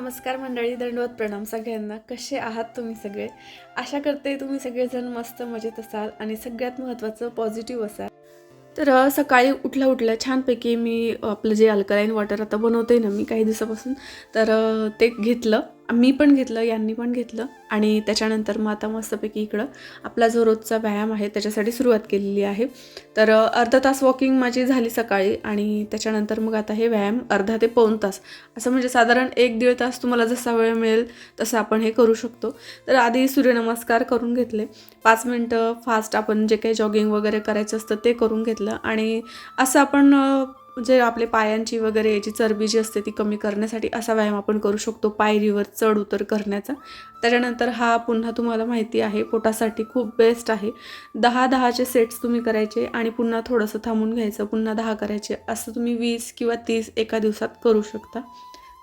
नमस्कार मंडळी दंडवत प्रणाम सगळ्यांना. कसे आहात तुम्ही सगळे? आशा करते तुम्ही सगळेजण मस्त मजेत असाल आणि सगळ्यात महत्त्वाचं पॉझिटिव्ह असाल. तर सकाळी उठल्या उठल्या छानपैकी मी आपलं जे अल्कलाईन वॉटर आता बनवते ना मी काही दिवसापासून तर ते घेतलं. मी पण घेतलं यांनी पण घेतलं आणि त्याच्यानंतर मग आता मस्तपैकी इकडं आपला जो रोजचा व्यायाम आहे त्याच्यासाठी सुरुवात केलेली आहे. तर अर्धा तास वॉकिंग माझी झाली सकाळी आणि त्याच्यानंतर मग आता हे व्यायाम अर्धा ते पाऊन तास. असं म्हणजे साधारण एक दीड तास तुम्हाला जसा वेळ मिळेल तसं आपण हे करू शकतो. तर आधी सूर्यनमस्कार करून घेतले. पाच मिनटं फास्ट आपण जे काही जॉगिंग वगैरे करायचं असतं ते करून घेतलं आणि असं आपण जे आपले पायांची वगैरे याची चरबी जी असते ती कमी करण्यासाठी असा व्यायाम आपण करू शकतो पायरीवर चढ उतर करण्याचा. त्याच्यानंतर हा पुन्हा तुम्हाला माहिती आहे पोटासाठी खूप बेस्ट आहे. दहा दहाचे सेट्स तुम्ही करायचे आणि पुन्हा थोडंसं थांबून घ्यायचं पुन्हा दहा करायचे असं तुम्ही वीस किंवा तीस एका दिवसात करू शकता.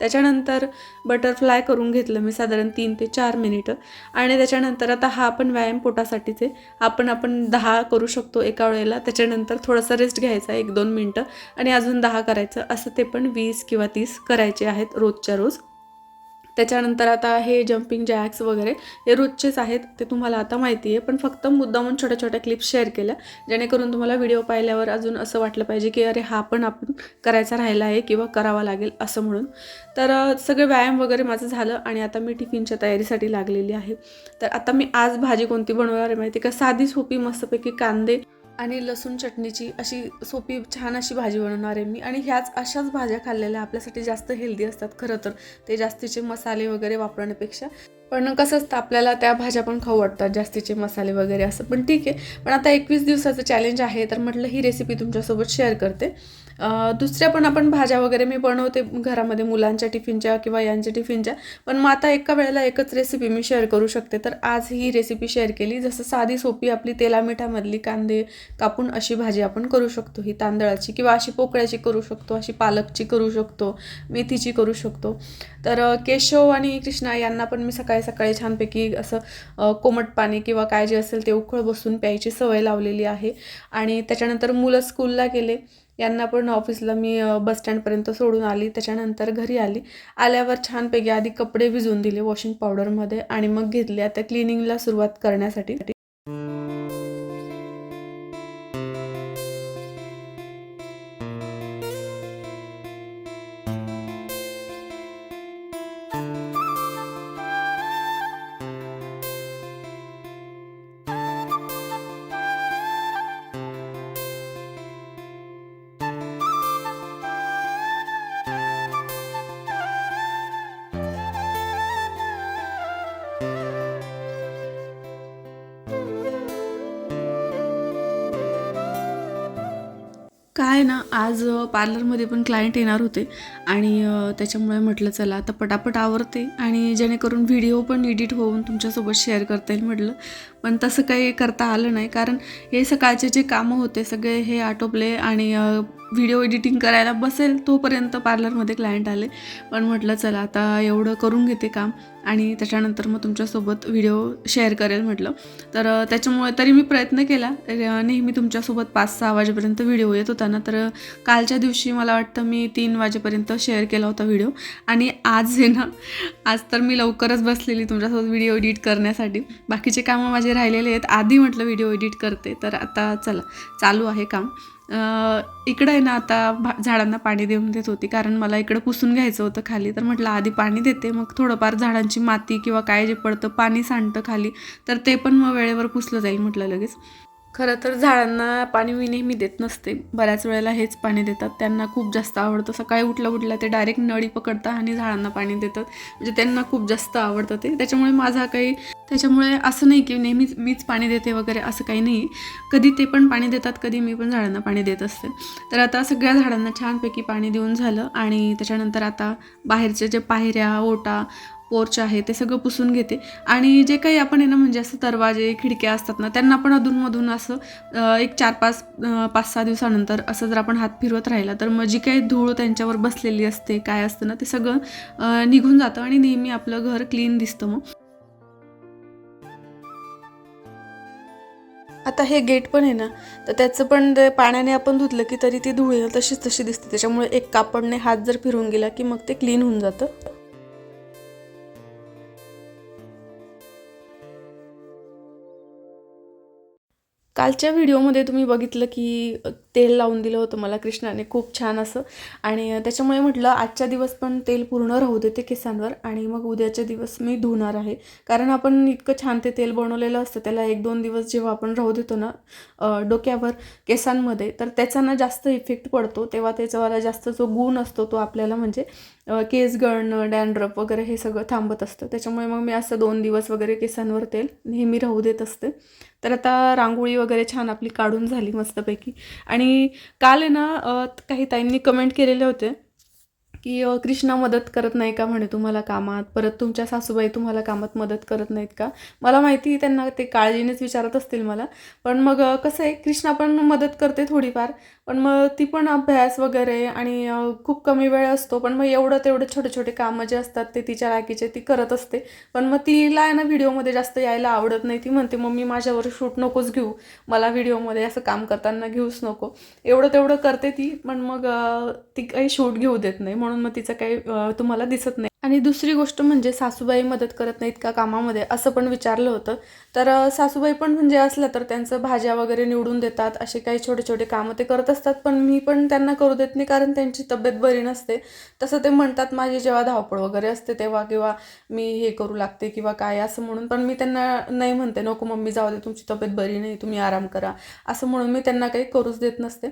त्याच्यानंतर बटरफ्लाय करून घेतलं मी साधारण तीन ते चार मिनिटं आणि त्याच्यानंतर आता हा पण व्यायाम पोटासाठीचे. आपण आपण दहा करू शकतो एका वेळेला. त्याच्यानंतर थोडासा रेस्ट घ्यायचा एक दोन मिनटं आणि अजून दहा करायचं. असं ते पण वीस किंवा तीस करायचे आहेत रोजच्या रोज. त्याच्यानंतर आता हे जम्पिंग जॅक्स वगैरे हे रोजचेच आहेत ते तुम्हाला आता माहिती आहे. पण फक्त मुद्दामून छोट्या छोट्या क्लिप्स शेअर केल्या जेणेकरून तुम्हाला व्हिडिओ पाहिल्यावर अजून असं वाटलं पाहिजे की अरे हा पण आपण करायचा राहिला आहे किंवा करावा लागेल असं म्हणून. तर सगळं सगळे व्यायाम वगैरे माझं झालं आणि आता मी टिफिनच्या तयारीसाठी लागलेली आहे. तर आता मी आज भाजी कोणती बनवणार आहे माहिती आहे का? साधी सोपी मस्तपैकी कांदे आणि लसूण चटणीची अशी सोपी छान अशी भाजी बनवणार आहे मी. आणि ह्याच अशाच भाज्या खाल्लेल्या आपल्यासाठी जास्त हेल्दी असतात. खरं तर ते जास्तीचे मसाले वगैरे वापरण्यापेक्षा. पण कसं असतं आपल्याला त्या भाज्या पण खाऊ वाटतात जास्तीचे मसाले वगैरे असं. पण ठीक आहे. पण आता एकवीस दिवसाचं चॅलेंज आहे तर म्हटलं ही रेसिपी तुमच्यासोबत शेअर करते. दुसऱ्या पण आपण भाज्या वगैरे मी बनवते घरामध्ये मुलांच्या टिफिनच्या किंवा यांच्या टिफिनच्या. पण मग आता एका वेळेला एकच रेसिपी मी शेअर करू शकते. तर आज ही रेसिपी शेअर केली. जसं साधी सोपी आपली तेला मिठामधली कांदे कापून अशी भाजी आपण करू शकतो. ही तांदळाची किंवा अशी पोकळ्याची करू शकतो अशी पालकची करू शकतो मेथीची करू शकतो. तर केशव आणि कृष्णा यांना पण मी सकाळी सकाळी छानपैकी असं कोमट पाणी किंवा काय जे असेल ते उकळ बसून प्यायची सवय लावलेली आहे. आणि त्याच्यानंतर मुलं स्कूलला गेले. यांना पण ऑफिसला मी बसस्टँडपर्यंत बस स्टँडपर्यंत सोडून आली. त्याच्यानंतर घरी आली. आल्यावर छानपैकी आधी कपडे भिजवून दिले वॉशिंग पावडरमध्ये आणि मग घेतले. आता क्लिनिंगला सुरुवात करण्यासाठी. काय ना आज पार्लरमध्ये पण क्लायंट येणार होते. आणि त्याच्यामुळे म्हटलं चला आता पटापट आवरते आणि जेणेकरून व्हिडिओ पण एडिट होऊन तुमच्यासोबत शेअर करता येईल म्हटलं. पण तसं काही करता आलं नाही. कारण हे सकाळचे जे कामं होते सगळे हे आटोपले आणि व्हिडिओ एडिटिंग करायला बसेल तोपर्यंत पार्लरमध्ये क्लायंट आले. पण म्हटलं चला आता एवढं करून घेते काम आणि त्याच्यानंतर मग तुमच्यासोबत व्हिडिओ शेअर करेल म्हटलं. तर त्याच्यामुळे तरी मी प्रयत्न केला. नेहमी तुमच्यासोबत पाच सहा वाजेपर्यंत व्हिडिओ येत होता ना तर कालच्या दिवशी मला वाटतं मी तीन वाजेपर्यंत शेअर केला होता व्हिडिओ. आणि आज आहे ना आज तर मी लवकरच बसलेली तुमच्यासोबत व्हिडिओ एडिट करण्यासाठी. बाकीचे कामं माझे राहिलेले आहेत. आधी म्हटलं व्हिडिओ एडिट करते. तर आता चला चालू आहे काम. इकडं आहे ना आता भा झाडांना पाणी देऊन देत होती. कारण मला इकडं पुसून घ्यायचं होतं खाली. तर म्हटलं आधी पाणी देते. मग थोडंफार झाडांची माती किंवा काय जे पडतं पाणी सांडतं खाली. तर ते पण मग वेळेवर पुसलं जाईल म्हटलं लगेच. खरं तर झाडांना पाणी मी नेहमी देत नसते. बऱ्याच वेळेला हेच पाणी देतात. त्यांना खूप जास्त आवडतं. सकाळी उठलं उठलं ते डायरेक्ट नळी पकडतात आणि झाडांना पाणी देतात. म्हणजे त्यांना खूप जास्त आवडतं ते. त्याच्यामुळे माझा काही त्याच्यामुळे असं नाही की नेहमीच मीच पाणी देते वगैरे असं काही नाही. कधी ते पण पाणी देतात कधी मी पण झाडांना पाणी देत असते. तर आता सगळ्या झाडांना छानपैकी पाणी देऊन झालं आणि त्याच्यानंतर आता बाहेरचे जे पायऱ्या ओटा पोर्च आहे ते सगळं पुसून घेते. आणि जे काही आपण आहे ना म्हणजे असं दरवाजे खिडक्या असतात ना त्यांना पण अधूनमधून असं एक चार पाच पाच सहा दिवसानंतर असं जर आपण हात फिरवत राहिला तर मग जी काही धूळ त्यांच्यावर बसलेली असते काय असतं ना ते सगळं निघून जातं आणि नेहमी आपलं घर क्लीन दिसतं मग. आता हे गेट पण आहे ना तर त्याचं पण पाण्याने आपण धुतलं की तरी ती धुळे तशीच तशी दिसते. त्याच्यामुळे एक कापडने हात जर फिरून गेला की मग ते क्लीन होऊन जातं. कालच्या व्हिडिओमध्ये तुम्ही बघितलं की तेल लावून दिलं होतं मला कृष्णाने. खूप छान असं. आणि त्याच्यामुळे म्हटलं आजच्या दिवस पण तेल पूर्ण राहू देते केसांवर आणि मग उद्याच्या दिवस मी धुणार आहे. कारण आपण इतकं छान ते तेल बनवलेलं असतं त्याला एक दोन दिवस जेव्हा आपण राहू देतो ना डोक्यावर केसांमध्ये तर त्याचा ना जास्त इफेक्ट पडतो. तेव्हा त्याच्यावाला जास्त जो गुण असतो तो आपल्याला म्हणजे केस गळणं डॅन्ड्रफ वगैरे हे सगळं थांबत असतं. त्याच्यामुळे मग मी असं दोन दिवस वगैरे केसांवर तेल नेहमी राहू देत असते. तर आता रांगोळी वगैरे छान आपली काढून झाली मस्तपैकी. आणि आणि काल आहे ना काही ताईंनी कमेंट केलेले होते की कृष्णा मदत करत नाही का म्हणे तुम्हाला कामात? परत तुमच्या सासूबाई तुम्हाला कामात मदत करत नाहीत का? मला माहिती त्यांना ते काळजीनेच विचारत असतील मला. पण मग कसं आहे कृष्णा पण मदत करते थोडीफार. पण मग ती पण अभ्यास वगैरे आणि खूप कमी वेळ असतो पण मग एवढं तेवढं छोटे छोटे कामं जे असतात ते तिच्या लायकीचे ती करत असते. पण मग तिला आहे ना व्हिडिओमध्ये जास्त यायला आवडत नाही. ती म्हणते मम्मी माझ्यावर शूट नकोच घेऊ. मला व्हिडिओमध्ये असं काम करताना घेऊच नको. एवढं तेवढं करते ती पण मग ती काही शूट घेऊ देत नाही. म्हणून मग तिचं काही तुम्हाला दिसत नाही. आणि दुसरी गोष्ट म्हणजे सासूबाई मदत करत नाहीत का कामामध्ये असं पण विचारलं होतं. तर सासूबाई पण म्हणजे असलं तर त्यांचं भाज्या वगैरे निवडून देतात असे काही छोटे छोटे कामं ते करत असतात पण मी पण त्यांना करू देत नाही कारण त्यांची तब्येत बरी नसते. तसं ते म्हणतात माझी जेव्हा धावपळ वगैरे असते तेव्हा किंवा मी हे करू लागते किंवा काय असं म्हणून. पण मी त्यांना नाही म्हणते नको मम्मी जाऊ दे तुमची तब्येत बरी नाही तुम्ही आराम करा असं म्हणून मी त्यांना काही करूच देत नसते.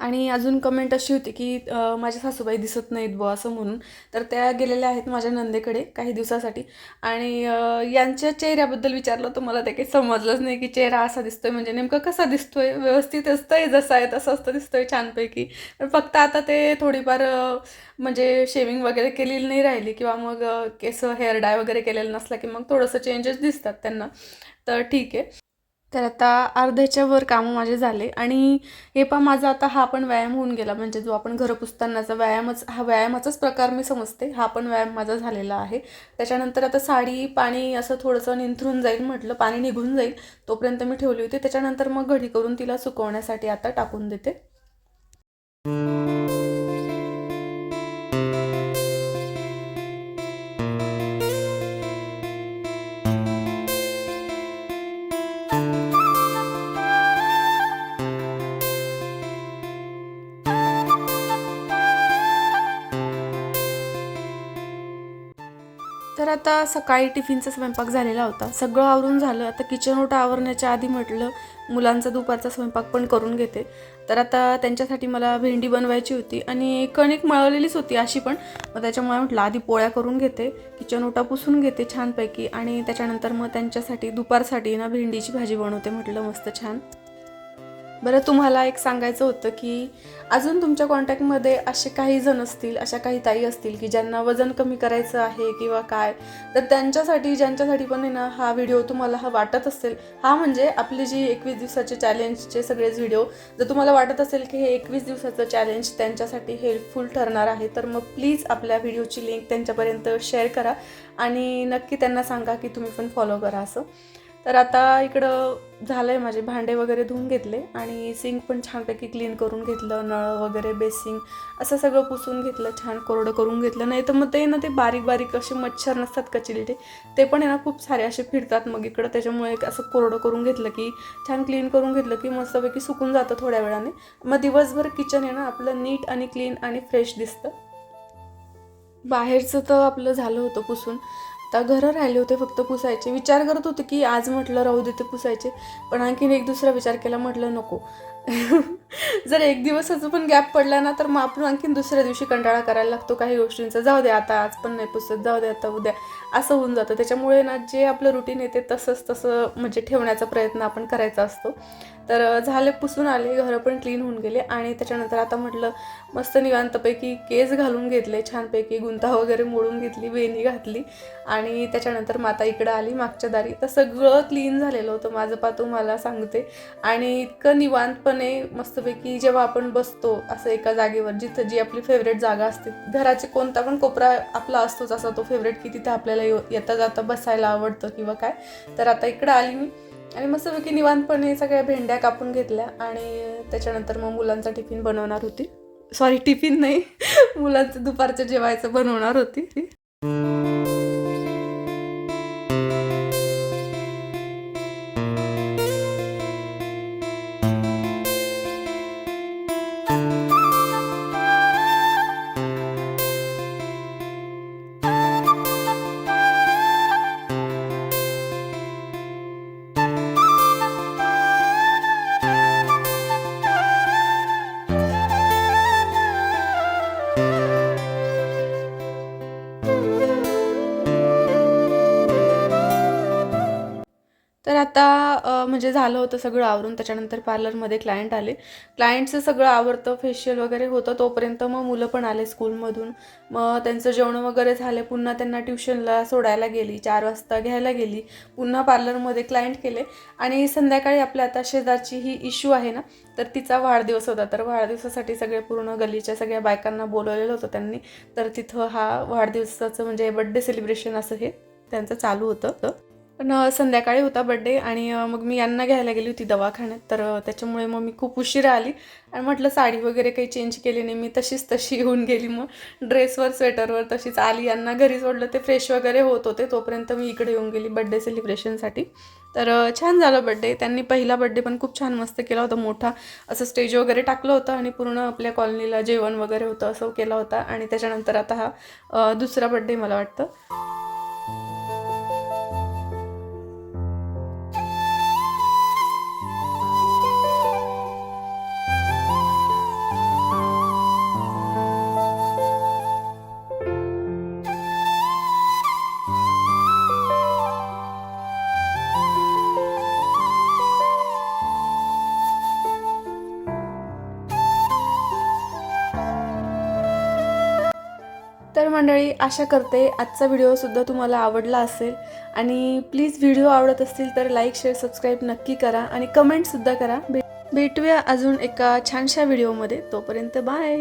आणि अजून कमेंट अशी होती की माझ्या सासूबाई दिसत नाहीत बुवा असं म्हणून. तर त्या गेलेल्या आहेत माझ्या नंदेकडे काही दिवसासाठी. आणि यांच्या चेहऱ्याबद्दल विचारलं तर मला ते काही समजलंच नाही की चेहरा असा दिसतोय म्हणजे नेमकं कसा दिसतोय? व्यवस्थित असतंय जसं आहे तसं असतं दिसतोय छानपैकी. फक्त आता ते थोडीफार म्हणजे शेविंग वगैरे केलेली नाही राहिली किंवा मग केस हेअर डाय वगैरे केलेलं नसला की मग थोडंसं चेंजेस दिसतात त्यांना. तर ठीक आहे. तर आता अर्ध्याच्या वर कामं माझे झाले आणि हे पहा माझा आता हा पण व्यायाम होऊन गेला. म्हणजे जो आपण घरं पुसतानाचा व्यायामच हा व्यायामाचाच प्रकार मी समजते. हा पण व्यायाम माझा झालेला आहे. त्याच्यानंतर आता साडी पाणी असं थोडंसं निंथरून जाईल म्हटलं पाणी निघून जाईल तोपर्यंत मी ठेवली होती. त्याच्यानंतर मग घडी करून तिला सुकवण्यासाठी आता टाकून देते. सकाळी टिफिनचा स्वयंपाक झालेला होता. सगळं आवरून झालं. आता किचन ओटा आवरण्याच्या आधी म्हटलं मुलांचा दुपारचा स्वयंपाक पण करून घेते. तर आता त्यांच्यासाठी मला भेंडी बनवायची होती आणि कणिक मळवलेलीच होती अशी पण. मग त्याच्यामुळे म्हटलं आधी पोळ्या करून घेते. किचन ओटा पुसून घेते छानपैकी आणि त्याच्यानंतर मग त्यांच्यासाठी दुपारसाठी ना भेंडीची भाजी बनवते म्हटलं. मस्त छान. बरं तुम्हाला एक सांगायचं होतं की अजून तुमच्या कॉन्टॅक्टमध्ये असे काही जण असतील अशा काही ताई असतील की ज्यांना वजन कमी करायचं आहे किंवा काय तर त्यांच्यासाठी ज्यांच्यासाठी पण आहे ना हा व्हिडिओ तुम्हाला हा वाटत असेल. हा म्हणजे आपली जी एकवीस दिवसाचे चॅलेंजचे सगळेच व्हिडिओ जर तुम्हाला वाटत असेल की हे एकवीस दिवसाचं चॅलेंज त्यांच्यासाठी हेल्पफुल ठरणार आहे तर मग प्लीज आपल्या व्हिडिओची लिंक त्यांच्यापर्यंत शेअर करा आणि नक्की त्यांना सांगा की तुम्ही पण फॉलो करा असं. तर आता इकडं झालं आहे माझे भांडे वगैरे धुवून घेतले आणि सिंक पण छानपैकी क्लीन करून घेतलं नळ वगैरे बेसिंग असं सगळं पुसून घेतलं छान कोरडं करून घेतलं. नाही तर मग ते ना ते बारीक बारीक असे मच्छर नसतात का ते पण आहे ना खूप सारे असे फिरतात मग इकडं. त्याच्यामुळे असं कोरडं करून घेतलं की छान क्लीन करून घेतलं की मस्तपैकी सुकून जातं थोड्या वेळाने. मग दिवसभर किचन आहे ना आपलं नीट आणि क्लीन आणि फ्रेश दिसतं. बाहेरचं तर आपलं झालं होतं पुसून. आता घरं राहिले होते फक्त पुसायचे. विचार करत होते की आज म्हटलं राहू दे ते पुसायचे. पण आणखीन एक दुसरा विचार केला म्हटलं नको. जर एक दिवसाचा पण गॅप पडला ना तर मग आपण आणखीन दुसऱ्या दिवशी कंटाळा करायला लागतो काही गोष्टींचा. जाऊ दे आता आज पण नाही पुसत जाऊ दे आता उद्या. असं होऊन जातं. त्याच्यामुळे ना जे आपलं रुटीन येते तसंच तसं म्हणजे ठेवण्याचा प्रयत्न आपण करायचा असतो. तर झाले पुसून आले घरं पण क्लीन होऊन गेले आणि त्याच्यानंतर आता म्हटलं मस्त निवांतपैकी केस घालून घेतले छानपैकी गुंता वगैरे मोडून घेतली वेणी घातली आणि त्याच्यानंतर माता इकडं आली मागच्या दारी. तर सगळं क्लीन झालेलं होतं माझं पा तुम्हाला सांगते. आणि इतकं निवांतपणे मस्तपैकी जेव्हा आपण बसतो असं एका जागेवर जिथं जी आपली फेवरेट जागा असते घराचे कोणता पण कोपरा आपला असतोच असा तो फेवरेट की तिथे आपल्याला येता जाता बसायला आवडतं किंवा काय. तर आता इकडं आली मी. आणि मस्तपैकी निवांतपणे सगळ्या भेंड्या कापून घेतल्या आणि त्याच्यानंतर मग मुलांचा टिफिन बनवणार होती. सॉरी टिफिन नाही. मुलांचं दुपारचं जेवायचं बनवणार होती म्हणजे झालं होतं सगळं आवरून त्याच्यानंतर पार्लरमध्ये क्लायंट आले. क्लायंटचं सगळं आवरतं फेशियल वगैरे होतं. तोपर्यंत मग मुलं पण आले स्कूलमधून मग त्यांचं जेवण वगैरे झाले. पुन्हा त्यांना ट्युशनला सोडायला गेली. चार वाजता घ्यायला गेली. पुन्हा पार्लरमध्ये क्लायंट केले. आणि संध्याकाळी आपल्या आता शेजारची ही इश्यू आहे ना तर तिचा वाढदिवस होता. तर वाढदिवसासाठी सगळे पूर्ण गल्लीच्या सगळ्या बायकांना बोलवलेलं होतं त्यांनी. तर तिथं हा वाढदिवसाचं म्हणजे बड्डे सेलिब्रेशन असं हे त्यांचं चालू होतं. पण संध्याकाळी होता बड्डे आणि मग मी यांना घ्यायला गेली होती दवाखान्यात. तर त्याच्यामुळे मग मी खूप उशिरा आली आणि म्हटलं साडी वगैरे काही चेंज केली नाही मी तशीच तशी येऊन गेली मग. ड्रेसवर स्वेटरवर तशीच आली. यांना घरी सोडलं ते फ्रेश वगैरे होत होते. तोपर्यंत मी इकडे येऊन गेली बड्डे सेलिब्रेशनसाठी तर छान झालं बड्डे त्यांनी पहिला बड्डे पण खूप छान मस्त केला होता. मोठा असं स्टेज वगैरे टाकलं होतं आणि पूर्ण आपल्या कॉलनीला जेवण वगैरे होतं असं केला होता. आणि त्याच्यानंतर आता हा दुसरा बड्डे मला वाटतं. मंडळी आशा करते आजचा व्हिडिओसुद्धा तुम्हाला आवडला असेल. आणि प्लीज व्हिडिओ आवडत असतील तर लाईक शेअर सबस्क्राईब नक्की करा आणि कमेंटसुद्धा करा. भे भेटूया अजून एका छानशा व्हिडिओमध्ये तोपर्यंत बाय